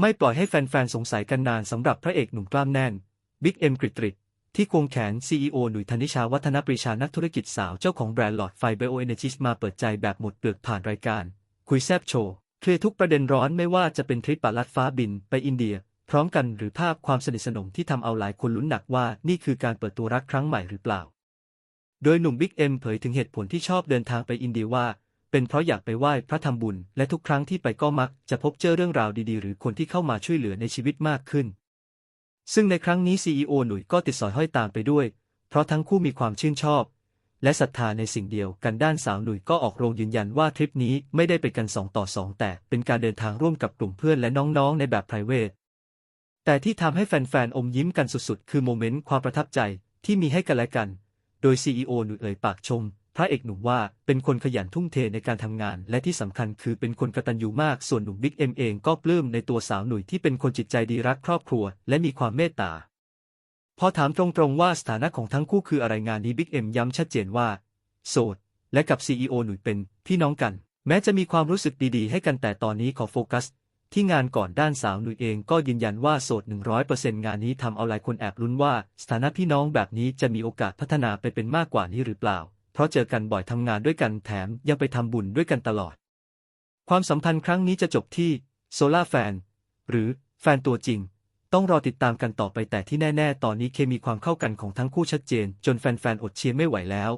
ไม่ปล่อยให้แฟนๆ สงสัยกันนานสำหรับพระเอกหนุ่มกล้ามแน่น บิ๊กเอ็มกริตริตที่ควงแขน CEO หนุ่ยธนิชาวัฒนปรีชานักธุรกิจสาวเจ้าของแบรนด์หลอดไฟเบโอเอเนจิสมาเปิดใจแบบหมดเปลือกผ่านรายการ คุยแซบโชว์ เคลียร์ทุกประเด็นร้อนไม่ว่าจะเป็นทริปปาลัดฟ้าบินไปอินเดีย พร้อมกันหรือภาพความสนิทสนมที่ทำเอาหลายคนลุ้นหนักว่านี่คือการเปิดตัวรักครั้งใหม่หรือเปล่า โดยหนุ่มบิ๊กเอ็มเผยถึงเหตุผลที่ชอบเดินทางไปอินเดียว่า เป็นเพราะอยากไปไหว้พระทำบุญ และทุกครั้งที่ไปก็มักจะพบเจอเรื่องราวดีๆ หรือคนที่เข้ามาช่วยเหลือในชีวิตมากขึ้น ซึ่งในครั้งนี้ CEO หนุ่ยก็ติดสอยห้อยตามไปด้วย เพราะทั้งคู่มีความชื่นชอบ และศรัทธาในสิ่งเดียวกันด้านสาวหนุ่ยก็ออกโรงยืนยันว่าทริปนี้ไม่ได้เป็นกันสองต่อสองแต่เป็นการเดินทางร่วมกับกลุ่มเพื่อนและน้องๆ ในแบบ p r i v a t แต่ที่ทำให้แฟนๆ อมยิ้มกันสุดๆ คือโมเมนต์ความประทับใจที่มีให้กันและกัน โดย CEO หนุ่ยเอ่ยปากชม พระเอกหนุ่มว่าเป็นคนขยันทุ่มเทในการทำงาน และที่สำคัญคือเป็นคนกระตัญญูมาก ส่วนหนุ่มบิ๊กเอ็มเองก็ปลื้มในตัวสาวหนุ่ยที่เป็นคนจิตใจดีรักครอบครัว และมีความเมตตา พอถามตรงๆว่าสถานะของทั้งคู่คืออะไรงานนี้บิ๊กเอ็มย้ำชัดเจนว่า โสด และกับ CEO หนุ่ยเป็นพี่น้องกัน แม้จะมีความรู้สึกดีๆ ให้กันแต่ตอนนี้ขอโฟกัส ที่งานก่อนด้านสาวหนุ่ยเองก็ยืนยันว่าโสด 100%งานนี้ทำเอาหลายคนแอบลุ้นว่าสถานะพี่น้องแบบนี้จะมีโอกาสพัฒนาไปเป็นมากกว่านี้หรือเปล่า เพราะเจอกันบ่อยทำงานด้วยกันแถมยังไปทำบุญด้วยกันตลอด ความสัมพันธ์ครั้งนี้จะจบที่โซล่าแฟน หรือแฟนตัวจริง ต้องรอติดตามกันต่อไปแต่ที่แน่ ๆ ตอนนี้เคมีความเข้ากันของทั้งคู่ชัดเจน จนแฟนๆอดเชียร์ไม่ไหวแล้ว